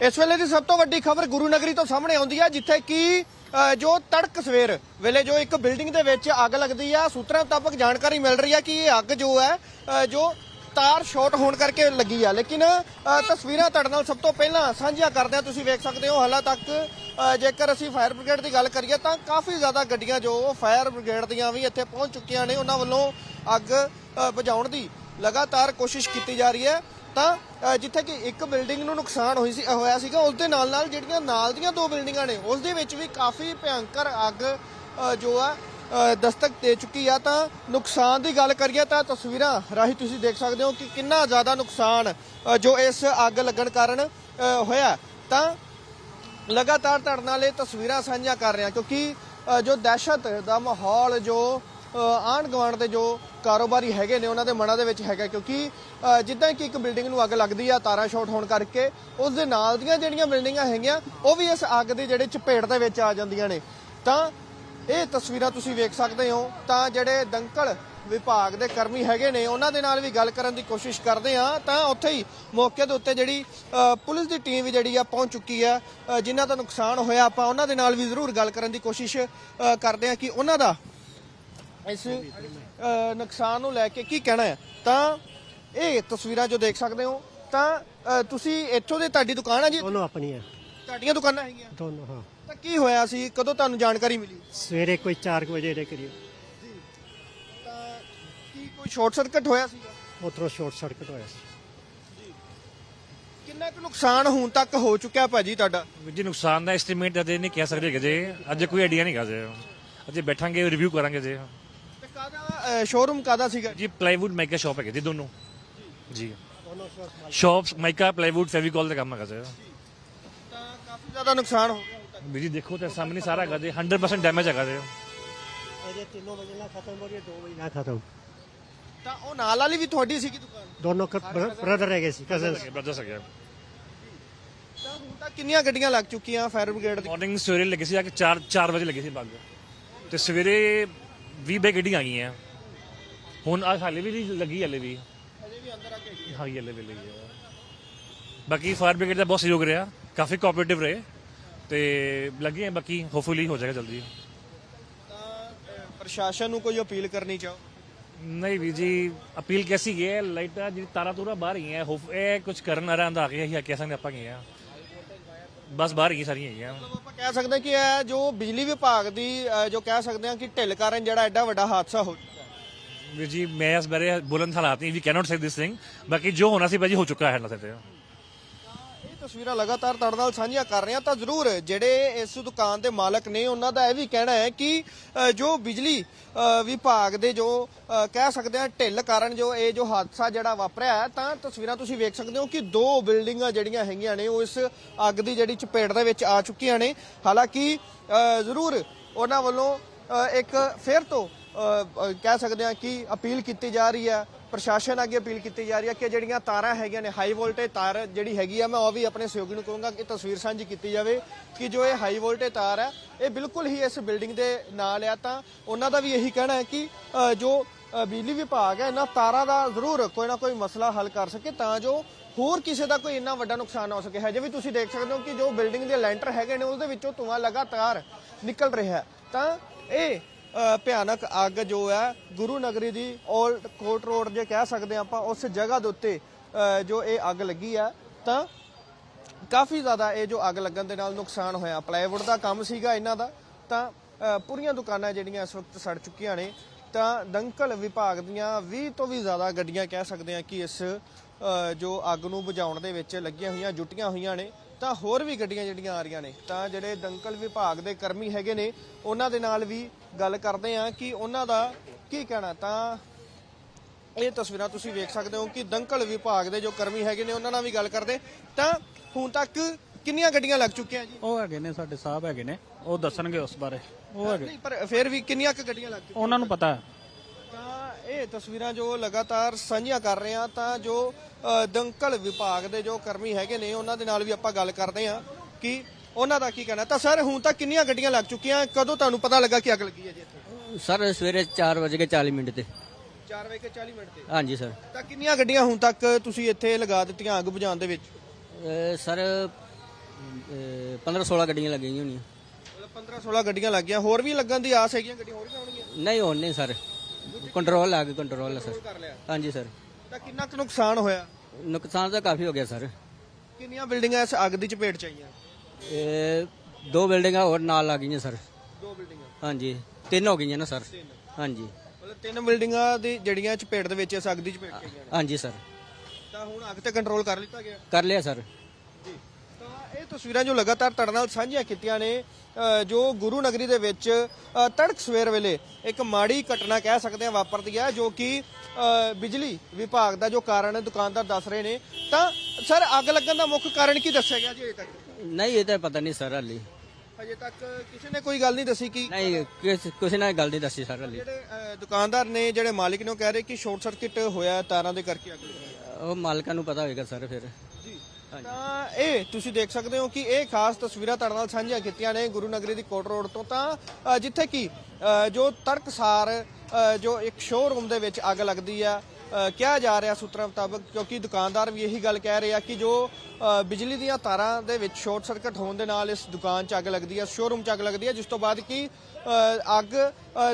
ਇਸ ਵੇਲੇ ਦੀ ਸਭ ਤੋਂ ਵੱਡੀ ਖਬਰ ਗੁਰੂ ਨਗਰੀ ਤੋਂ ਸਾਹਮਣੇ ਆਉਂਦੀ ਹੈ ਜਿੱਥੇ ਕਿ ਜੋ ਤੜਕ ਸਵੇਰ ਵੇਲੇ ਜੋ ਇੱਕ ਬਿਲਡਿੰਗ ਦੇ ਵਿੱਚ ਅੱਗ ਲੱਗਦੀ ਆ ਸੂਤਰਾਂ ਮੁਤਾਬਕ ਜਾਣਕਾਰੀ ਮਿਲ ਰਹੀ ਹੈ ਕਿ ਇਹ ਅੱਗ ਜੋ ਹੈ ਜੋ ਤਾਰ ਸ਼ਾਰਟ ਹੋਣ ਕਰਕੇ ਲੱਗੀ ਆ। ਲੇਕਿਨ ਤਸਵੀਰਾਂ ਤੁਹਾਡੇ ਨਾਲ ਸਭ ਤੋਂ ਪਹਿਲਾਂ ਸਾਂਝੀਆਂ ਕਰਦੇ ਆ ਤੁਸੀਂ ਵੇਖ ਸਕਦੇ ਹੋ ਹਾਲਾਂ ਤੱਕ ਜੇਕਰ ਅਸੀਂ ਫਾਇਰ ਬ੍ਰਿਗੇਡ ਦੀ ਗੱਲ ਕਰੀਏ ਤਾਂ ਕਾਫੀ ਜ਼ਿਆਦਾ ਗੱਡੀਆਂ ਜੋ ਫਾਇਰ ਬ੍ਰਿਗੇਡ ਦੀਆਂ ਵੀ ਇੱਥੇ ਪਹੁੰਚ ਚੁੱਕੀਆਂ ਨੇ ਉਹਨਾਂ ਵੱਲੋਂ ਅੱਗ ਅ, ਬੁਝਾਉਣ ਦੀ ਲਗਾਤਾਰ ਕੋਸ਼ਿਸ਼ ਕੀਤੀ ਜਾ ਰਹੀ ਹੈ। ਤਾਂ ਜਿੱਥੇ ਕਿ ਇੱਕ ਬਿਲਡਿੰਗ ਨੂੰ ਨੁਕਸਾਨ ਹੋਈ ਸੀ, ਹੋਇਆ ਸੀਗਾ ਉਸ ਦੇ ਨਾਲ ਨਾਲ ਜਿਹੜੀਆਂ ਨਾਲ ਦੀਆਂ ਦੋ ਬਿਲਡਿੰਗਾਂ ਨੇ, ਉਸ ਦੇ ਵਿੱਚ ਵੀ ਕਾਫੀ ਭਿਅੰਕਰ ਅੱਗ ਜੋ ਆ ਦਸਤਕ ਦੇ ਚੁੱਕੀ ਆ। ਤਾਂ ਨੁਕਸਾਨ ਦੀ ਗੱਲ ਕਰੀਏ ਤਾਂ ਤਸਵੀਰਾਂ ਰਾਹੀਂ ਤੁਸੀਂ ਦੇਖ ਸਕਦੇ ਹੋ ਕਿ ਕਿੰਨਾ ਜ਼ਿਆਦਾ ਨੁਕਸਾਨ ਜੋ ਇਸ ਅੱਗ ਲੱਗਣ ਕਾਰਨ ਹੋਇਆ। ਤਾਂ ਲਗਾਤਾਰ ਤੁਹਾਡੇ ਨਾਲ ਇਹ ਤਸਵੀਰਾਂ ਸਾਂਝੀਆਂ ਕਰ ਰਹੇ ਹਾਂ ਕਿਉਂਕਿ ਜੋ ਦਹਿਸ਼ਤ ਦਾ ਮਾਹੌਲ, ਜੋ ਆਣ ਗਵਾਂਡ ਦੇ ਜੋ ਕਾਰੋਬਾਰੀ ਹੈਗੇ ਨੇ, ਉਹਨਾਂ ਦੇ ਮਨਾਂ ਦੇ ਵਿੱਚ ਹੈਗਾ, ਕਿਉਂਕਿ ਜਿੱਦਾਂ ਕਿ ਇੱਕ ਬਿਲਡਿੰਗ ਨੂੰ ਅੱਗ ਲੱਗਦੀ ਆ, ਤਾਰਾਂ ਸ਼ਾਰਟ ਹੋਣ ਕਰਕੇ, ਉਸ ਦੇ ਨਾਲ ਦੀਆਂ ਜਿਹੜੀਆਂ ਬਿਲਡਿੰਗਾਂ ਹੈਗੀਆਂ, ਉਹ ਵੀ ਇਸ ਅੱਗ ਦੇ ਜਿਹੜੇ ਚਪੇਟ ਦੇ ਵਿੱਚ ਆ ਜਾਂਦੀਆਂ ਨੇ। ਤਾਂ, ਇਹ ਤਸਵੀਰਾਂ ਤੁਸੀਂ ਵੇਖ ਸਕਦੇ ਹੋ, ਤਾਂ ਜਿਹੜੇ ਦੰਕਲ ਵਿਭਾਗ ਦੇ ਕਰਮੀ ਹੈਗੇ ਨੇ, ਉਹਨਾਂ ਦੇ ਨਾਲ ਵੀ ਗੱਲ ਕਰਨ ਦੀ ਕੋਸ਼ਿਸ਼ ਕਰਦੇ ਆ। ਤਾਂ ਉੱਥੇ ਹੀ ਮੌਕੇ ਦੇ ਉੱਤੇ ਜਿਹੜੀ ਪੁਲਿਸ ਦੀ ਟੀਮ ਵੀ ਜਿਹੜੀ ਆ, ਪਹੁੰਚ ਚੁੱਕੀ ਆ। ਜਿਨ੍ਹਾਂ ਦਾ ਨੁਕਸਾਨ ਹੋਇਆ, ਆਪਾਂ ਉਹਨਾਂ ਦੇ ਨਾਲ ਵੀ ਜ਼ਰੂਰ ਗੱਲ ਕਰਨ ਦੀ ਕੋਸ਼ਿਸ਼ ਕਰਦੇ ਆ ਕਿ ਉਹਨਾਂ ਦਾ ਇਸ ਅ, ਨੁਕਸਾਨ ਨੂੰ ਲੈ ਕੇ ਕੀ ਕਹਿਣਾ ਹੈ? ਤਾਂ ਇਹ ਤਸਵੀਰਾਂ ਜੋ ਦੇਖ ਸਕਦੇ ਹੋ ਤਾਂ ਅ, ਤੁਸੀਂ ਇੱਥੋਂ ਦੇ ਤੁਹਾਡੀ ਦੁਕਾਨ ਹੈ ਜੀ? ਦੋਨੋਂ ਆਪਣੀਆਂ ਤੁਹਾਡੀਆਂ ਦੁਕਾਨਾਂ ਹੈਗੀਆਂ? ਦੋਨੋਂ ਹਾਂ। ਤਾਂ ਕੀ ਹੋਇਆ ਸੀ? ਕਦੋਂ ਤੁਹਾਨੂੰ ਜਾਣਕਾਰੀ ਮਿਲੀ? ਸਵੇਰੇ ਕੋਈ 4 ਵਜੇ ਦੇ ਕਰੀਬ। ਤਾਂ ਕੀ ਕੋਈ ਸ਼ਾਰਟ ਸਰਕਟ ਹੋਇਆ ਸੀਗਾ ਉਧਰੋਂ ਸ਼ਾਰਟ ਸਰਕਟ ਹੋਇਆ ਸੀ। ਕਿੰਨਾ ਕੁ ਨੁਕਸਾਨ ਹੁਣ ਤੱਕ ਹੋ ਚੁੱਕਿਆ ਭਾਜੀ ਤੁਹਾਡਾ? ਵੀਰ ਜੀ ਨੁਕਸਾਨ ਦਾ ਐਸਟੀਮੇਟ ਅਜੇ ਨਹੀਂ ਕਹਿ ਸਕਦੇ ਹੈਗੇ ਜੇ। ਅਜੇ ਕੋਈ ਆਈਡੀਆ ਨਹੀਂ ਗਾ ਜੇ। ਅਜੇ ਬੈਠਾਂਗੇ ਰਿਵਿਊ ਕਰਾਂਗੇ ਜੇ। ਕਾਦਾ ਸ਼ੋਰੂਮ ਕਾਦਾ ਸੀਗਾ? ਜੀ ਪਲਾਈਵੁੱਡ ਮਾਈਕਾ ਸ਼ਾਪ ਹੈਗੇ ਜੀ ਦੋਨੋਂ। ਜੀ। ਸ਼ਾਪਸ ਮਾਈਕਾ ਪਲਾਈਵੁੱਡ ਫੈਵੀਕੋਲ ਦਾ ਕੰਮ ਹੈਗਾ ਜੀ। ਤਾਂ ਕਾਫੀ ਜ਼ਿਆਦਾ ਨੁਕਸਾਨ ਹੋ ਗਿਆ ਵੀਰ ਜੀ ਦੇਖੋ ਤੇ ਸਾਹਮਣੇ ਸਾਰਾ ਹੈਗਾ ਜੀ 100% ਡੈਮੇਜ ਹੈਗਾ ਜੀ। ਅਜੇ 3 ਵਜੇ ਨਾਲ ਖਤਮ ਹੋ ਗਿਆ 2 ਵਜੇ ਨਾਲ ਖਤਮ। ਤਾਂ ਉਹ ਨਾਲ ਵਾਲੀ ਵੀ ਤੁਹਾਡੀ ਸੀਗੀ ਦੁਕਾਨ? ਦੋਨੋਂ ਬ੍ਰਦਰ ਹੈਗੇ ਸੀ ਕਜ਼ਨਸ ਬ੍ਰਦਰਸ ਹੈਗੇ ਤਾਂ ਹੁਣ ਕਿੰਨੀਆਂ ਗੱਡੀਆਂ ਲੱਗ ਚੁੱਕੀਆਂ ਫਾਇਰ ਬ੍ਰਿਗੇਡ ਦੀ? ਮਾਰਨਿੰਗ ਸਵੇਰੇ ਲੱਗੇ ਸੀ ਆ ਕੇ 4 4 ਵਜੇ ਲੱਗੇ ਸੀ ਬੱਗ। ਤੇ ਸਵੇਰੇ 20 ਬੈ ਗੱਡੀਆਂ ਆ ਗਈਆਂ। ਹੁਣ ਆ ਹਾਲੇ ਵੀ ਨਹੀਂ ਲੱਗੀ ਹਲੇ ਵੀ। ਅਜੇ ਵੀ ਅੰਦਰ ਆ ਕੇ ਹੈਗੀ। ਹਾਂ ਹਲੇ ਵੀ ਲੱਗੀ ਹੈ ਬਾਕੀ ਫਾਇਰ ਬ੍ਰਿਗੇਡ ਦਾ ਬਹੁਤ ਸਹਿਯੋਗ ਰਿਹਾ ਕਾਫੀ ਕੋਆਪਰੇਟਿਵ ਰਹੇ ਤੇ ਲੱਗੇ ਹੈ ਬਾਕੀ ਹੋਪਫੁਲੀ ਹੋ ਜਾਏਗਾ ਜਲਦੀ। ਪ੍ਰਸ਼ਾਸਨ ਨੂੰ ਕੋਈ ਅਪੀਲ ਕਰਨੀ ਚਾਹੋ? ਨਹੀਂ ਵੀ ਜੀ ਅਪੀਲ ਕੈਸੀ ਗਈ ਹੈ ਲਾਈਟਾਂ ਜਿਹੜੀ ਤਾਰਾਂ ਤੂਰਾ ਬਾਹਰ ਹੀ ਹੈ ਹੋਪ ਇਹ ਕੁਝ ਕਰਨ ਆ ਰਹਾ ਆ ਗਿਆ ਹੀ ਕਹਿ ਸਕਦੇ ਆਪਾਂ ਕੀ ਆ। ਬਸ ਬਾਹਰ ਹੀ ਸਾਰੀਆਂ ਹੈਗੀਆਂ। ਮਤਲਬ ਆਪਾਂ ਕਹਿ ਸਕਦੇ ਹਾਂ ਕਿ ਇਹ ਜੋ ਬਿਜਲੀ ਵਿਭਾਗ ਦੀ ਅ, ਜੋ ਕਹਿ ਸਕਦੇ ਹਾਂ ਕਿ ਢਿੱਲ ਕਾਰਨ ਜਿਹੜਾ ਐਡਾ ਵੱਡਾ ਹਾਦਸਾ ਹੋ ਚੁੱਕਾ ਹੈ। ਵੀਰ ਜੀ ਮੈਂ ਇਸ ਬਾਰੇ ਬੁਲੰਦ ਹਾਲਾਤ ਨਹੀਂ ਵੀ ਕੈਨੋਟ ਸੇ ਦਿਸ ਥਿੰਗ ਬਾਕੀ ਜੋ ਹੋਣਾ ਸੀ ਭਾਜੀ ਹੋ ਚੁੱਕਾ ਹੈ ਨਾ ਤੇ। ਤਸਵੀਰਾਂ ਲਗਾਤਾਰ ਤੁਹਾਡੇ ਨਾਲ ਸਾਂਝੀਆਂ ਕਰ ਰਹੇ ਹਾਂ ਤਾਂ ਜ਼ਰੂਰ ਜਿਹੜੇ ਇਸ ਦੁਕਾਨ ਦੇ ਮਾਲਕ ਨੇ, ਉਹਨਾਂ ਦਾ ਇਹ ਵੀ ਕਹਿਣਾ ਹੈ ਕਿ ਜੋ ਬਿਜਲੀ ਵਿਭਾਗ ਦੇ ਜੋ ਕਹਿ ਸਕਦੇ ਹਾਂ ਢਿੱਲ ਕਾਰਨ ਜੋ ਇਹ ਜੋ ਹਾਦਸਾ ਜਿਹੜਾ ਵਾਪਰਿਆ ਹੈ, ਤਾਂ ਤਸਵੀਰਾਂ ਤੁਸੀਂ ਵੇਖ ਸਕਦੇ ਹੋ ਕਿ ਦੋ ਬਿਲਡਿੰਗਾਂ ਜਿਹੜੀਆਂ ਹੈਗੀਆਂ ਨੇ, ਉਹ ਇਸ ਅੱਗ ਦੀ ਜਿਹੜੀ ਚਪੇਟ ਦੇ ਵਿੱਚ ਆ ਚੁੱਕੀਆਂ ਨੇ। ਹਾਲਾਂਕਿ ਜ਼ਰੂਰ ਉਹਨਾਂ ਵੱਲੋਂ ਇੱਕ ਫਿਰ ਤੋਂ ਕਹਿ ਸਕਦੇ ਹਾਂ ਕਿ ਅਪੀਲ ਕੀਤੀ ਜਾ ਰਹੀ ਹੈ, ਪ੍ਰਸ਼ਾਸਨ ਅੱਗੇ ਅਪੀਲ ਕੀਤੀ ਜਾ ਰਹੀ ਹੈ ਕਿ ਜਿਹੜੀਆਂ ਤਾਰਾਂ ਹੈਗੀਆਂ ਨੇ ਹਾਈ ਵੋਲਟੇਜ ਤਾਰ ਜਿਹੜੀ ਹੈਗੀ ਆ, ਮੈਂ ਉਹ ਵੀ ਆਪਣੇ ਸਹਿਯੋਗੀ ਨੂੰ ਕਹੂੰਗਾ ਕਿ ਤਸਵੀਰ ਸਾਂਝੀ ਕੀਤੀ ਜਾਵੇ ਕਿ ਜੋ ਇਹ ਹਾਈ ਵੋਲਟੇਜ ਤਾਰ ਹੈ, ਇਹ ਬਿਲਕੁਲ ਹੀ ਇਸ ਬਿਲਡਿੰਗ ਦੇ ਨਾਲ ਆ ਤਾਂ ਉਹਨਾਂ ਦਾ ਵੀ ਇਹੀ ਕਹਿਣਾ ਹੈ ਕਿ ਜੋ ਬਿਜਲੀ ਵਿਭਾਗ ਹੈ, ਇਹਨਾਂ ਤਾਰਾਂ ਦਾ ਜ਼ਰੂਰ ਕੋਈ ਨਾ ਕੋਈ ਮਸਲਾ ਹੱਲ ਕਰ ਸਕੇ ਤਾਂ ਜੋ ਹੋਰ ਕਿਸੇ ਦਾ ਕੋਈ ਇੰਨਾ ਵੱਡਾ ਨੁਕਸਾਨ ਨਾ ਹੋ ਸਕੇ। ਹਜੇ ਵੀ ਤੁਸੀਂ ਦੇਖ ਸਕਦੇ ਹੋ ਕਿ ਜੋ ਬਿਲਡਿੰਗ ਦੇ ਲੈਂਟਰ ਹੈਗੇ ਨੇ ਉਸ ਵਿੱਚੋਂ ਧੂੰਆਂ ਲਗਾਤਾਰ ਨਿਕਲ ਰਿਹਾ ਤਾਂ ਇਹ ਭਿਆਨਕ ਅੱਗ ਜੋ ਹੈ, ਗੁਰੂ ਨਗਰੀ ਦੀ 올ਡ ਕੋਟ ਰੋਡ ਜੇ ਕਹਿ ਸਕਦੇ ਹਾਂ ਆਪਾਂ, ਉਸ ਜਗ੍ਹਾ ਦੇ ਉੱਤੇ ਜੋ ਇਹ ਅੱਗ ਲੱਗੀ ਆ ਤਾਂ ਕਾਫੀ ਜ਼ਿਆਦਾ ਇਹ ਜੋ ਅੱਗ ਲੱਗਣ ਦੇ ਨਾਲ ਨੁਕਸਾਨ ਹੋਇਆ। ਪਲਾਈਵੁੱਡ ਦਾ ਕੰਮ ਸੀਗਾ ਇਹਨਾਂ ਦਾ, ਤਾਂ ਪੂਰੀਆਂ ਦੁਕਾਨਾਂ ਜਿਹੜੀਆਂ ਇਸ ਵਕਤ ਸੜ ਚੁੱਕੀਆਂ ਨੇ, ਤਾਂ ਦੰਕਲ ਵਿਭਾਗ ਦੀਆਂ 20 ਤੋਂ ਵੀ ਜ਼ਿਆਦਾ ਗੱਡੀਆਂ ਕਹਿ ਸਕਦੇ ਹਾਂ ਕਿ ਇਸ ਜੋ ਅੱਗ ਨੂੰ ਬੁਝਾਉਣ ਦੇ ਵਿੱਚ ਲੱਗੀਆਂ ਹੋਈਆਂ, ਜੁਟੀਆਂ ਹੋਈਆਂ ਨੇ। ਤਾਂ ਹੋਰ ਵੀ ਗੱਡੀਆਂ ਜਿਹੜੀਆਂ ਆ ਰਹੀਆਂ ਨੇ ਤਾਂ ਜਿਹੜੇ ਦੰਕਲ ਵਿਭਾਗ ਦੇ ਕਰਮੀ ਹੈਗੇ ਨੇ ਉਹਨਾਂ ਦੇ ਨਾਲ ਵੀ ਗੱਲ ਕਰਦੇ ਆ ਕਿ ਉਹਨਾਂ ਦਾ ਕੀ ਕਹਿਣਾ। ਤਾਂ ਇਹ ਤਸਵੀਰਾਂ ਤੁਸੀਂ ਵੇਖ ਸਕਦੇ ਹੋ ਕਿ ਦੰਕਲ ਵਿਭਾਗ ਦੇ ਜੋ ਕਰਮੀ ਹੈਗੇ ਨੇ ਉਹਨਾਂ ਨਾਲ ਵੀ ਗੱਲ ਕਰਦੇ। ਤਾਂ ਹੁਣ ਤੱਕ ਕਿੰਨੀਆਂ ਗੱਡੀਆਂ ਲੱਗ ਚੁੱਕੀਆਂ ਜੀ? ਉਹ ਹੈਗੇ ਨੇ ਸਾਡੇ ਸਾਹਿਬ ਹੈਗੇ ਨੇ ਉਹ ਦੱਸਣਗੇ ਉਸ ਬਾਰੇ। ਉਹ ਹੈਗੇ। ਨਹੀਂ ਪਰ ਫਿਰ ਵੀ ਕਿੰਨੀਆਂ ਕੁ ਗੱਡੀਆਂ ਲੱਗ ਚੁੱਕੀਆਂ? ਉਹਨਾਂ ਨੂੰ ਪਤਾ ਹੈ। ਇਹ ਤਸਵੀਰਾਂ ਜੋ ਲਗਾਤਾਰ ਸਾਂਝੀਆਂ ਕਰ ਰਹੇ ਆ ਤਾਂ ਜੋ ਦੰਕਲ ਵਿਭਾਗ ਦੇ ਜੋ ਕਰਮੀ ਹੈਗੇ ਨੇ ਉਹਨਾਂ ਦੇ ਨਾਲ ਵੀ ਆਪਾਂ ਗੱਲ ਕਰਦੇ ਆ ਕਿ ਉਹਨਾਂ ਦਾ ਕੀ ਕਹਿਣਾ। ਤਾਂ ਸਰ ਹੁਣ ਤੱਕ ਕਿੰਨੀਆਂ ਗੱਡੀਆਂ ਲੱਗ ਚੁੱਕੀਆਂ ਕਦੋਂ ਤੁਹਾਨੂੰ ਪਤਾ ਲੱਗਾ ਕਿ ਅੱਗ ਲੱਗੀ ਹੈ ਜੀ ਇੱਥੇ? ਸਰ ਸਵੇਰੇ 4 ਵਜੇ ਕੇ 40 ਮਿੰਟ ਤੇ। 4 ਵਜੇ ਕੇ 40 ਮਿੰਟ ਤੇ? ਹਾਂਜੀ ਸਰ। ਤਾਂ ਕਿੰਨੀਆਂ ਗੱਡੀਆਂ ਹੁਣ ਤੱਕ ਤੁਸੀਂ ਇੱਥੇ ਲਗਾ ਦਿੱਤੀਆਂ ਅੱਗ ਬੁਝਾਉਣ ਦੇ ਵਿੱਚ? ਸਰ 15 16 ਗੱਡੀਆਂ ਲੱਗੀਆਂ ਹੋਣੀਆਂ ਮਤਲਬ 15 16 ਗੱਡੀਆਂ ਲੱਗੀਆਂ। ਹੋਰ ਵੀ ਲੱਗਣ ਦੀ ਆਸ ਹੈਗੀਆਂ ਗੱਡੀਆਂ ਹੋਰ ਵੀ ਆਉਣਗੀਆਂ? ਨਹੀਂ ਹੁਣ ਨਹੀਂ ਸਰ। ਕੰਟਰੋਲ ਆ ਗਿਆ ਕੰਟਰੋਲ ਹੈ ਸਰ। ਕਰ ਲਿਆ। ਹਾਂਜੀ ਸਰ। ਤਾਂ ਕਿੰਨਾ ਕੁ ਨੁਕਸਾਨ ਹੋਇਆ? ਨੁਕਸਾਨ ਤਾਂ ਕਾਫੀ ਹੋ ਗਿਆ ਸਰ। ਕਿੰਨੀਆਂ ਬਿਲਡਿੰਗਾਂ ਇਸ ਅੱਗ ਦੀ ਚਪੇਟ ਚ ਆਈਆਂ? ਇਹ ਦੋ ਬਿਲਡਿੰਗਾਂ ਹੋਰ ਨਾਲ ਲੱਗ ਗਈਆਂ ਸਰ। ਦੋ ਬਿਲਡਿੰਗਾਂ। ਹਾਂਜੀ ਤਿੰਨ ਹੋ ਗਈਆਂ ਨਾ ਸਰ। ਹਾਂਜੀ। ਮਤਲਬ ਤਿੰਨ ਬਿਲਡਿੰਗਾਂ ਦੀ ਜਿਹੜੀਆਂ ਚਪੇਟ ਦੇ ਵਿੱਚ ਇਸ ਅੱਗ ਦੀ ਚਪੇਟ ਚ ਆਈਆਂ ਨੇ। ਹਾਂਜੀ ਸਰ। ਤਾਂ ਹੁਣ ਅੱਗ ਤੇ ਕੰਟਰੋਲ ਕਰ ਲਿੱਤਾ ਗਿਆ? ਕਰ ਲਿਆ ਸਰ। ਤਸਵੀਰਾਂ ਜੋ ਲਗਾਤਾਰ ਤੁਹਾਡੇ ਨਾਲ ਸਾਂਝੀਆਂ ਕੀਤੀਆਂ ਨੇ ਜੋ ਗੁਰੂ ਨਗਰੀ ਦੇ ਵਿੱਚ ਤੜਕ ਸਵੇਰ ਵੇਲੇ ਇੱਕ ਮਾੜੀ ਘਟਨਾ ਕਹਿ ਸਕਦੇ ਆ ਵਾਪਰਦੀ ਹੈ ਜੋ ਕਿ ਬਿਜਲੀ ਵਿਭਾਗ ਦਾ ਜੋ ਕਾਰਨ ਦੁਕਾਨਦਾਰ ਦੱਸ ਰਹੇ ਨੇ। ਤਾਂ ਸਰ ਅੱਗ ਲੱਗਣ ਦਾ ਮੁੱਖ ਕਾਰਨ ਕੀ ਦੱਸਿਆ ਗਿਆ ਜੀ ਅਜੇ ਤੱਕ? ਨਹੀਂ ਇਹ ਤਾਂ ਪਤਾ ਨਹੀਂ ਸਰ ਹਾਲੀ। ਅਜੇ ਤੱਕ ਕਿਸੇ ਨੇ ਕੋਈ ਗੱਲ ਨਹੀਂ ਦੱਸੀ ਕਿ? ਨਹੀਂ ਕਿਸ ਨੇ ਗੱਲ ਨਹੀਂ ਦੱਸੀ ਸਰ ਹਾਲੀ। ਜਿਹੜੇ ਦੁਕਾਨਦਾਰ ਨੇ ਜਿਹੜੇ ਮਾਲਿਕ ਨੇ ਉਹ ਕਹਿ ਰਹੇ ਕਿ ਸ਼ਾਰਟ ਸਰਕਟ ਹੋਇਆ ਤਾਰਾਂ ਦੇ ਕਰਕੇ ਅੱਗ ਲੱਗੀ ਉਹ ਮਾਲਕਾਂ ਨੂੰ ਪਤਾ ਹੋਏਗਾ ਸਰ ਫਿਰ। ਤਾਂ ਇਹ ਤੁਸੀਂ ਦੇਖ ਸਕਦੇ ਹੋ ਕਿ ਇਹ ਖਾਸ ਤਸਵੀਰਾਂ ਤੁਹਾਡੇ ਨਾਲ ਸਾਂਝੀਆਂ ਕੀਤੀਆਂ ਨੇ ਗੁਰੂ ਨਗਰੀ ਦੀ ਕੋਟ ਰੋਡ ਤੋਂ ਤਾਂ ਜਿੱਥੇ ਕਿ ਜੋ ਤੜਕਸਾਰ ਜੋ ਇੱਕ ਸ਼ੋਰੂਮ ਦੇ ਵਿੱਚ ਅੱਗ ਲੱਗਦੀ ਆ ਕਿਹਾ ਜਾ ਰਿਹਾ ਸੂਤਰਾਂ ਮੁਤਾਬਕ ਕਿਉਂਕਿ ਦੁਕਾਨਦਾਰ ਵੀ ਇਹੀ ਗੱਲ ਕਹਿ ਰਹੇ ਆ ਕਿ ਜੋ ਬਿਜਲੀ ਦੀਆਂ ਤਾਰਾਂ ਦੇ ਵਿੱਚ ਸ਼ਾਰਟ ਸਰਕਟ ਹੋਣ ਦੇ ਨਾਲ ਇਸ ਦੁਕਾਨ 'ਚ ਅੱਗ ਲੱਗਦੀ ਹੈ ਸ਼ੋਰੂਮ 'ਚ ਅੱਗ ਲੱਗਦੀ ਹੈ ਜਿਸ ਤੋਂ ਬਾਅਦ ਕਿ ਅੱਗ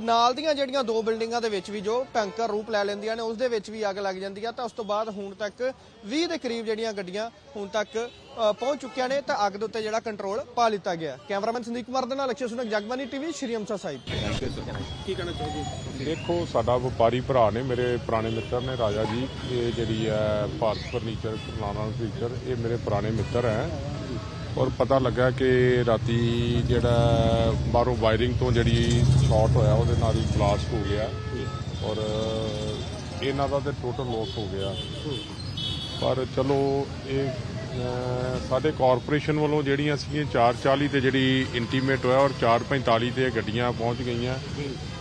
ਨਾਲ ਦੀਆਂ ਜਿਹੜੀਆਂ ਦੋ ਬਿਲਡਿੰਗਾਂ ਦੇ ਵਿੱਚ ਵੀ ਜੋ ਭੈਂਕਰ ਰੂਪ ਲੈ ਲੈਂਦੀਆਂ ਨੇ, ਉਸ ਦੇ ਵਿੱਚ ਵੀ ਅੱਗ ਲੱਗ ਜਾਂਦੀ ਹੈ ਤਾਂ ਉਸ ਤੋਂ ਬਾਅਦ ਹੁਣ ਤੱਕ 20 ਦੇ ਕਰੀਬ ਜਿਹੜੀਆਂ ਗੱਡੀਆਂ ਹੁਣ ਤੱਕ ਪਹੁੰਚ ਚੁੱਕੀਆਂ ਨੇ ਤਾਂ ਅੱਗ ਦੇ ਉੱਤੇ ਜਿਹੜਾ ਕੰਟਰੋਲ ਪਾ ਲਿੱਤਾ ਗਿਆ ਕੈਮਰਾਮੈਨ ਸੰਦੀਪ ਕੁਮਾਰ ਦੇ ਨਾਲ ਅਕਸ਼ੇ ਸੁਨਕ ਜਗਬਾਨੀ ਟੀਵੀ ਸ਼੍ਰੀ ਅੰਮ੍ਰਿਤਸਰ ਸਾਹਿਬ। ਦੇਖੋ ਸਾਡਾ ਵਪਾਰੀ ਭਰਾ ਨੇ ਮੇਰੇ ਪੁਰਾਣੇ ਮਿੱਤਰ ਨੇ ਰਾਜਾ ਜੀ ਇਹ ਜਿਹੜੀ ਹੈ ਭਾਰਤ ਫਰਨੀਚਰ ਕਰਨਾਲਾ ਫਰਨੀਚਰ ਇਹ ਮੇਰੇ ਪੁਰਾਣੇ ਮਿੱਤਰ ਹੈ। ਔਰ ਪਤਾ ਲੱਗਾ ਕਿ ਰਾਤੀ ਜਿਹੜਾ ਬਾਹਰੋਂ ਵਾਇਰਿੰਗ ਤੋਂ ਜਿਹੜੀ ਸ਼ਾਰਟ ਹੋਇਆ ਉਹਦੇ ਨਾਲ ਹੀ ਬਲਾਸਟ ਹੋ ਗਿਆ। ਔਰ ਇਹਨਾਂ ਦਾ ਤੇ ਟੋਟਲ ਲਾਸ ਹੋ ਗਿਆ। ਪਰ ਚਲੋ ਇਹ ਸਾਡੇ ਕਾਰਪੋਰੇਸ਼ਨ ਵੱਲੋਂ ਜਿਹੜੀਆਂ ਸੀਗੀਆਂ 440 ਤੇ ਜਿਹੜੀ ਇੰਟੀਮੇਟ ਹੋਇਆ ਔਰ 445 ਤੇ ਗੱਡੀਆਂ ਪਹੁੰਚ ਗਈਆਂ।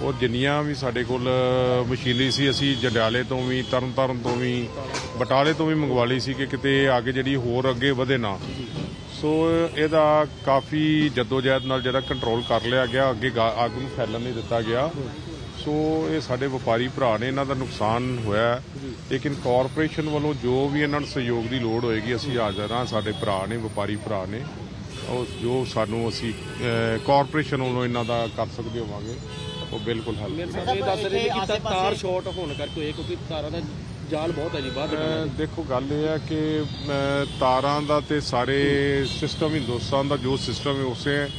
ਔਰ ਜਿੰਨੀਆਂ ਵੀ ਸਾਡੇ ਕੋਲ ਮਸ਼ੀਨਰੀ ਸੀ, ਅਸੀਂ ਜੰਡਿਆਲੇ ਤੋਂ ਵੀ, ਤਰਨਤਾਰਨ ਤੋਂ ਵੀ, ਬਟਾਲੇ ਤੋਂ ਵੀ ਮੰਗਵਾ ਲਈ ਸੀ ਕਿ ਕਿਤੇ ਅੱਗ ਜਿਹੜੀ ਹੋਰ ਅੱਗੇ ਵਧੇ ਨਾ। ਸੋ ਇਹਦਾ ਕਾਫੀ ਜਦੋਜਹਿਦ ਨਾਲ ਜਿਹੜਾ ਕੰਟਰੋਲ ਕਰ ਲਿਆ ਗਿਆ, ਅੱਗੇ ਗਾ- ਅੱਗ ਨੂੰ ਫੈਲਣ ਨਹੀਂ ਦਿੱਤਾ ਗਿਆ। ਸੋ ਇਹ ਸਾਡੇ ਵਪਾਰੀ ਭਰਾ ਨੇ ਇਹਨਾਂ ਦਾ ਨੁਕਸਾਨ ਹੋਇਆ ਹੈ। ਲੇਕਿਨ ਕਾਰਪੋਰੇਸ਼ਨ ਵੱਲੋਂ ਜੋ ਵੀ ਇਹਨਾਂ ਨੂੰ ਸਹਿਯੋਗ ਦੀ ਲੋੜ ਹੋਏਗੀ ਅਸੀਂ ਹਾਜ਼ਰ ਹਾਂ। ਸਾਡੇ ਭਰਾ ਨੇ ਵਪਾਰੀ ਭਰਾ ਨੇ। ਉਹ ਜੋ ਸਾਨੂੰ ਅਸੀਂ ਕਾਰਪੋਰੇਸ਼ਨ ਵੱਲੋਂ ਇਹਨਾਂ ਦਾ ਕਰ ਸਕਦੇ ਹੋਵਾਂਗੇ ਉਹ ਬਿਲਕੁਲ ਹੱਲ ਇਹ ਦੱਸ ਰਹੇ ਨੇ ਕਿ ਤਾਰ ਸ਼ਾਰਟ ਹੋਣ ਕਰਕੇ ਹੋਏ ਕਿਉਂਕਿ ਤਾਰਾਂ ਦਾ ਜਾਲ ਬਹੁਤ ਹੈ ਜੀ ਬਾਹਰ ਅਹ ਦੇਖੋ ਗੱਲ ਇਹ ਹੈ ਕਿ ਤਾਰਾਂ ਦਾ ਤੇ ਸਾਰੇ ਸਿਸਟਮ ਹਿੰਦੁਸਤਾਨ ਦਾ ਜੋ ਸਿਸਟਮ ਹੈ ਉਸੇ ਹੈ।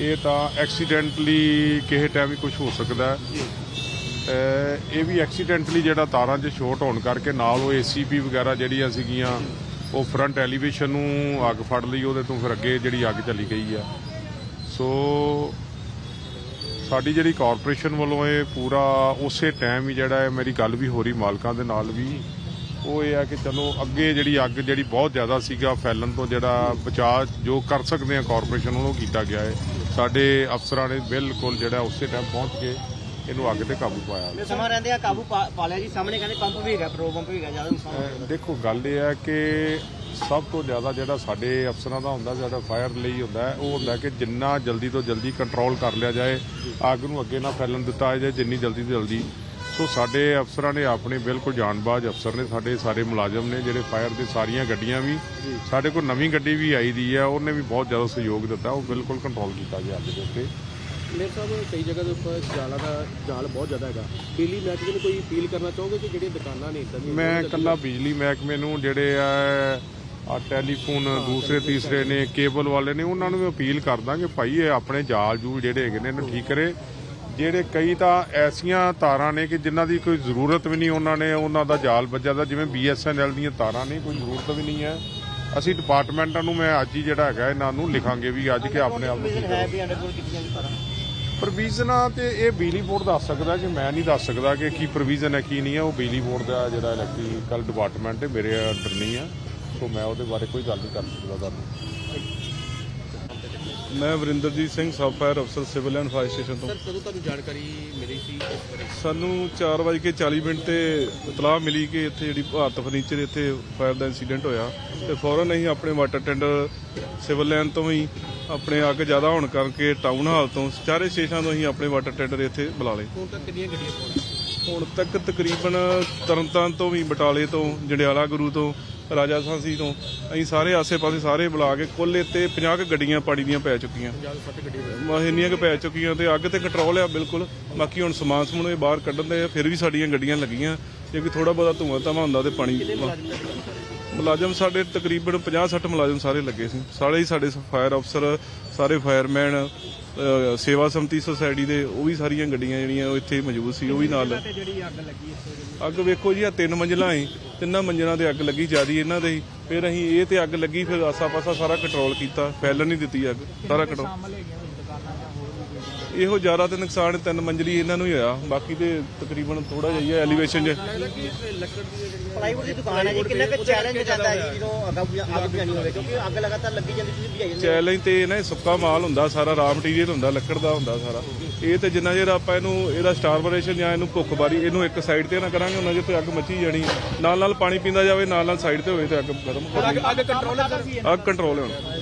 ਇਹ ਤਾਂ ਐਕਸੀਡੈਂਟਲੀ ਕਿਸੇ ਟਾਈਮ ਵੀ ਕੁਝ ਹੋ ਸਕਦਾ ਹੈ। ਇਹ ਵੀ ਐਕਸੀਡੈਂਟਲੀ ਜਿਹੜਾ ਤਾਰਾਂ 'ਚ ਸ਼ੋਰਟ ਹੋਣ ਕਰਕੇ ਨਾਲ ਉਹ ਏਸੀਪੀ ਵਗੈਰਾ ਜਿਹੜੀਆਂ ਸੀਗੀਆਂ ਉਹ ਫਰੰਟ ਐਲੀਵੇਸ਼ਨ ਨੂੰ ਅੱਗ ਫੜ ਲਈ ਉਹਦੇ ਤੋਂ ਫਿਰ ਅੱਗੇ ਜਿਹੜੀ ਅੱਗ ਚੱਲੀ ਗਈ ਆ ਸੋ ਸਾਡੀ ਜਿਹੜੀ ਕਾਰਪੋਰੇਸ਼ਨ ਵੱਲੋਂ ਇਹ ਪੂਰਾ ਉਸੇ ਟਾਈਮ ਹੀ ਜਿਹੜਾ ਹੈ ਮੇਰੀ ਗੱਲ ਵੀ ਹੋ ਰਹੀ ਮਾਲਕਾਂ ਦੇ ਨਾਲ ਵੀ ਉਹ ਇਹ ਹੈ ਕਿ ਚਲੋ ਅੱਗੇ ਜਿਹੜੀ ਅੱਗ ਜਿਹੜੀ ਬਹੁਤ ਜ਼ਿਆਦਾ ਸੀਗਾ ਫੈਲਣ ਤੋਂ ਜਿਹੜਾ ਬਚਾਅ ਜੋ ਕਰ ਸਕਦੇ ਆ ਕਾਰਪੋਰੇਸ਼ਨ ਵੱਲੋਂ ਕੀਤਾ ਗਿਆ ਹੈ। ਸਾਡੇ ਅਫਸਰਾਂ ਨੇ ਬਿਲਕੁਲ ਜਿਹੜਾ ਉਸੇ ਟਾਈਮ ਪਹੁੰਚ ਕੇ ਇਹਨੂੰ ਅੱਗ ਤੇ ਕਾਬੂ ਪਾਇਆ। ਸਮਾਂ ਰਹਿੰਦੇ ਆ ਕਾਬੂ ਪਾ ਲਿਆ ਜੀ ਸਾਹਮਣੇ ਕਹਿੰਦੇ ਪੰਪ ਵੀ ਹੈਗਾ ਪੰਪ ਵੀ ਹੈਗਾ ਜ਼ਿਆਦਾ ਦੇਖੋ ਗੱਲ ਇਹ ਹੈ ਕਿ ਸਭ ਤੋਂ ਜ਼ਿਆਦਾ ਜਿਹੜਾ ਸਾਡੇ ਅਫਸਰਾਂ ਦਾ ਹੁੰਦਾ ਸਾਡਾ ਫਾਇਰ ਲਈ ਹੁੰਦਾ ਉਹ ਹੁੰਦਾ ਕਿ ਜਿੰਨਾ ਜਲਦੀ ਤੋਂ ਜਲਦੀ ਕੰਟਰੋਲ ਕਰ ਲਿਆ ਜਾਏ ਅੱਗ ਨੂੰ ਅੱਗੇ ਨਾ ਫੈਲਣ ਦਿੱਤਾ ਜਾਏ ਜਿੰਨੀ ਜਲਦੀ ਤੋਂ ਜਲਦੀ। ਸੋ ਸਾਡੇ ਅਫਸਰਾਂ ਨੇ ਆਪਣੇ ਬਿਲਕੁਲ ਜਾਣਬਾਜ਼ ਅਫਸਰ ਨੇ ਸਾਡੇ ਸਾਰੇ ਮੁਲਾਜ਼ਮ ਨੇ ਜਿਹੜੇ ਫਾਇਰ ਦੇ ਸਾਰੀਆਂ ਗੱਡੀਆਂ ਵੀ ਸਾਡੇ ਕੋਲ ਨਵੀਂ ਗੱਡੀ ਵੀ ਆਈ ਦੀ ਹੈ ਉਹਨੇ ਵੀ ਬਹੁਤ ਜ਼ਿਆਦਾ ਸਹਿਯੋਗ ਦਿੱਤਾ ਉਹ ਬਿਲਕੁਲ ਕੰਟਰੋਲ ਕੀਤਾ ਗਿਆ ਅੱਗ ਦੇ ਉੱਤੇ। ਮੇਰੇ ਸਾਹਿਬ ਕਈ ਜਗ੍ਹਾ ਦੇ ਉੱਪਰ ਜਾਲਾਂ ਦਾ ਜਾਲ ਬਹੁਤ ਜ਼ਿਆਦਾ ਹੈਗਾ। ਬਿਜਲੀ ਮਹਿਕਮੇ ਨੂੰ ਕੋਈ ਅਪੀਲ ਕਰਨਾ ਚਾਹੋਗੇ ਕਿ ਜਿਹੜੀਆਂ ਦੁਕਾਨਾਂ ਨੇ ਇਦਾਂ ਮੈਂ ਇਕੱਲਾ ਬਿਜਲੀ ਮਹਿਕਮੇ ਨੂੰ ਜਿਹੜੇ ਆ ਆ ਟੈਲੀਫੋਨ ਦੂਸਰੇ, ਤੀਸਰੇ ਨੇ, ਕੇਬਲ ਵਾਲੇ ਨੇ, ਉਹਨਾਂ ਨੂੰ ਵੀ ਅਪੀਲ ਕਰਦਾ ਕਿ ਭਾਈ ਇਹ ਆਪਣੇ ਜਾਲ ਜੂਲ ਜਿਹੜੇ ਹੈਗੇ ਨੇ, ਇਹਨੂੰ ਠੀਕ ਕਰੇ। ਜਿਹੜੇ ਕਈ ਤਾਂ ਐਸੀਆਂ ਤਾਰਾਂ ਨੇ ਕਿ ਜਿਨ੍ਹਾਂ ਦੀ ਕੋਈ ਜ਼ਰੂਰਤ ਵੀ ਨਹੀਂ ਉਹਨਾਂ ਨੇ, ਉਹਨਾਂ ਦਾ ਜਾਲ ਵੱਜਾ ਦਾ, ਜਿਵੇਂ BSNL ਦੀਆਂ ਤਾਰਾਂ ਨੇ, ਕੋਈ ਜ਼ਰੂਰਤ ਵੀ ਨਹੀਂ ਹੈ। ਅਸੀਂ ਡਿਪਾਰਟਮੈਂਟਾਂ ਨੂੰ ਮੈਂ ਅੱਜ ਹੀ ਜਿਹੜਾ ਹੈਗਾ, ਇਹਨਾਂ ਨੂੰ ਲਿਖਾਂਗੇ ਵੀ ਅੱਜ ਕਿ ਆਪਣੇ ਆਪ ਨੂੰ ਪ੍ਰੋਵੀਜ਼ਨਾਂ ਤੇ ਇਹ ਬਿਜਲੀ ਬੋਰਡ ਦੱਸ ਸਕਦਾ ਕਿ ਮੈਂ ਨਹੀਂ ਦੱਸ ਸਕਦਾ ਕਿ ਕੀ ਪ੍ਰੋਵੀਜ਼ਨ ਹੈ, ਕੀ ਨਹੀਂ ਹੈ। ਉਹ ਬਿਜਲੀ ਬੋਰਡ ਦਾ ਜਿਹੜਾ ਇਲੈਕਟ੍ਰੀਕਲ ਡਿਪਾਰਟਮੈਂਟ ਹੈ, ਮੇਰੇ ਅੰਡਰ ਨਹੀਂ ਹੈ। ਸੋ ਮੈਂ ਉਹਦੇ ਬਾਰੇ ਕੋਈ ਗੱਲ ਨਹੀਂ ਕਰ ਸਕਦਾ ਤੁਹਾਨੂੰ। ਮੈਂ Varinderjit Singh sub fire officer civil and fire station ਤੋਂ। ਸਰ ਕਦੋਂ ਤੁਹਾਨੂੰ ਜਾਣਕਾਰੀ ਮਿਲੀ ਸੀ? ਸਾਨੂੰ 4:40 ਮਿੰਟ ਤੇ ਇਤਲਾਹ ਮਿਲੀ ਕਿ ਇੱਥੇ ਜਿਹੜੀ ਭਾਰਤ ਫਰਨੀਚਰ ਇੱਥੇ ਫਾਇਰ ਦਾ ਇਨਸੀਡੈਂਟ ਹੋਇਆ। ਤੇ ਫੌਰਨ ਅਸੀਂ ਆਪਣੇ ਵਾਟਰ ਟੈਂਡਰ ਸਿਵਲ ਲਾਈਨ ਤੋਂ ਹੀ ਆਪਣੇ ਅੱਗ ਜ਼ਿਆਦਾ ਹੋਣ ਕਰਕੇ ਟਾਊਨ ਹਾਲ ਤੋਂ ਚਾਰੇ ਸਟੇਸ਼ਨਾਂ ਤੋਂ ਅਸੀਂ ਆਪਣੇ ਵਾਟਰ ਟੈਂਡਰ ਇੱਥੇ ਬੁਲਾ ਲਏ। ਹੁਣ ਤੱਕ ਕਿੰਨੀਆਂ ਗੱਡੀਆਂ ਪਹੁੰਚੀਆਂ? ਹੁਣ ਤੱਕ ਤਕਰੀਬਨ ਤਰਨਤਾਰਨ ਤੋਂ ਵੀ ਬਟਾਲੇ ਤੋਂ ਜੰਡਿਆਲਾ ਗੁਰੂ ਤੋਂ ਰਾਜਾ ਸਾਂਸੀ ਤੋਂ। ਅਸੀਂ ਸਾਰੇ ਆਸੇ-ਪਾਸੇ ਸਾਰੇ ਬੁਲਾ ਕੇ ਕੁੱਲ ਤੇ 50 ਕੁ ਗੱਡੀਆਂ ਪਾਣੀ ਦੀਆਂ ਪੈ ਚੁੱਕੀਆਂ। ਮਾ ਇੰਨੀਆਂ ਕੁ ਪੈ ਚੁੱਕੀਆਂ ਤੇ ਅੱਗ ਤੇ ਕੰਟਰੋਲ ਆ ਬਿਲਕੁਲ। ਬਾਕੀ ਹੁਣ ਸਮਾਨ ਸਮੂਨ ਇਹ ਬਾਹਰ ਕੱਢਣ ਦੇ ਆ, ਫਿਰ ਵੀ ਸਾਡੀਆਂ ਗੱਡੀਆਂ ਲੱਗੀਆਂ। ਜੇ ਕਿ ਥੋੜਾ ਬਹੁਤਾ ਧੂਆਂ ਧਾਵਾਂ ਹੁੰਦਾ ਤੇ ਪਾਣੀ ਮੁਲਾਜ਼ਮ ਸਾਡੇ ਤਕਰੀਬਨ 50-60 ਮੁਲਾਜ਼ਮ ਸਾਰੇ ਲੱਗੇ ਸੀ। ਸਾਰੇ ਹੀ ਸਾਡੇ ਫਾਇਰ ਅਫਸਰ ਸਾਰੇ ਫਾਇਰਮੈਨ ਸੇਵਾ ਸੰਮਤੀ ਸੁਸਾਇਟੀ ਦੇ ਉਹ ਵੀ ਸਾਰੀਆਂ ਗੱਡੀਆਂ ਜਿਹੜੀਆਂ ਉਹ ਇੱਥੇ ਮੌਜੂਦ ਸੀ ਉਹ ਵੀ ਨਾਲ। ਅੱਗ ਵੇਖੋ ਜੀ ਆ ਤਿੰਨ ਮੰਜ਼ਲਾਂ ਸੀ ਤਿੰਨਾਂ ਮੰਜ਼ਲਾਂ ਤੇ ਅੱਗ ਲੱਗੀ ਜਿਆਦੀ ਇਹਨਾਂ ਦੇ ਹੀ। ਫਿਰ ਅਸੀਂ ਇਹ ਤੇ ਅੱਗ ਲੱਗੀ, ਫਿਰ ਆਸਾ-ਪਾਸਾ ਸਾਰਾ ਕੰਟਰੋਲ ਕੀਤਾ। ਫੈਲਣ ਨਹੀਂ ਦਿੱਤੀ ਅੱਗ, ਸਾਰਾ ਕੰਟਰੋਲ ਇਹੋ ਜ਼ਿਆਦਾ ਤੇ ਨੁਕਸਾਨ ਤਿੰਨ ਮੰਜ਼ਲੀ ਇਹਨਾਂ ਨੂੰ ਹੀ ਹੋਇਆ। ਬਾਕੀ ਤੇ ਤਕਰੀਬਨ ਥੋੜਾ ਜਿਹਾ ਹੀ ਹੈ ਐਲੀਵੇਸ਼ਨ 'ਚ। ਪਲਾਈਵੁੱਡ ਦੀ ਦੁਕਾਨ ਹੈ ਜੀ ਕਿੰਨਾ ਕੁ ਚੈਲੰਜ ਜਾਂਦਾ ਹੈ ਜੀ ਜਦੋਂ ਅੱਗ ਅੱਗ ਬੁਝਾਣੀ ਹੋਵੇ? ਕਿਉਂਕਿ ਅੱਗ ਲਗਾਤਾਰ ਲੱਗੀ ਜਾਂਦੀ ਤੁਸੀਂ ਬੁਝਾਈ ਜਾਂਦੇ ਚੈਲੰਜ ਤੇ ਇਹ ਨਾ ਇਹ ਸੁੱਕਾ ਮਾਲ ਹੁੰਦਾ ਸਾਰਾ ਰਾ ਮਟੀਰੀਅਲ ਹੁੰਦਾ ਲੱਕੜ ਦਾ ਹੁੰਦਾ ਸਾਰਾ। ਇਹ ਤੇ ਜਿੰਨਾ ਚਿਰ ਆਪਾਂ ਇਹਨੂੰ ਇਹਦਾ ਸਟਾਰਵਰੇਸ਼ਨ ਜਾਂ ਇਹਨੂੰ ਭੁੱਖਬਾਰੀ ਇਹਨੂੰ ਇੱਕ ਸਾਈਡ ਤੇ ਨਾ ਕਰਾਂਗੇ ਉਹਨਾਂ ਜੇ ਤੇ ਅੱਗ ਮੱਚੀ ਜਾਣੀ। ਨਾਲ ਨਾਲ ਪਾਣੀ ਪੀਂਦਾ ਜਾਵੇ ਨਾਲ ਨਾਲ ਸਾਈਡ ਤੇ ਹੋਵੇ ਤੇ ਅੱਗ ਗਰਮ ਅੱਗ ਕੰਟਰੋਲ ਅੱਗ ਕੰਟਰੋਲ ਹੋਣਾ।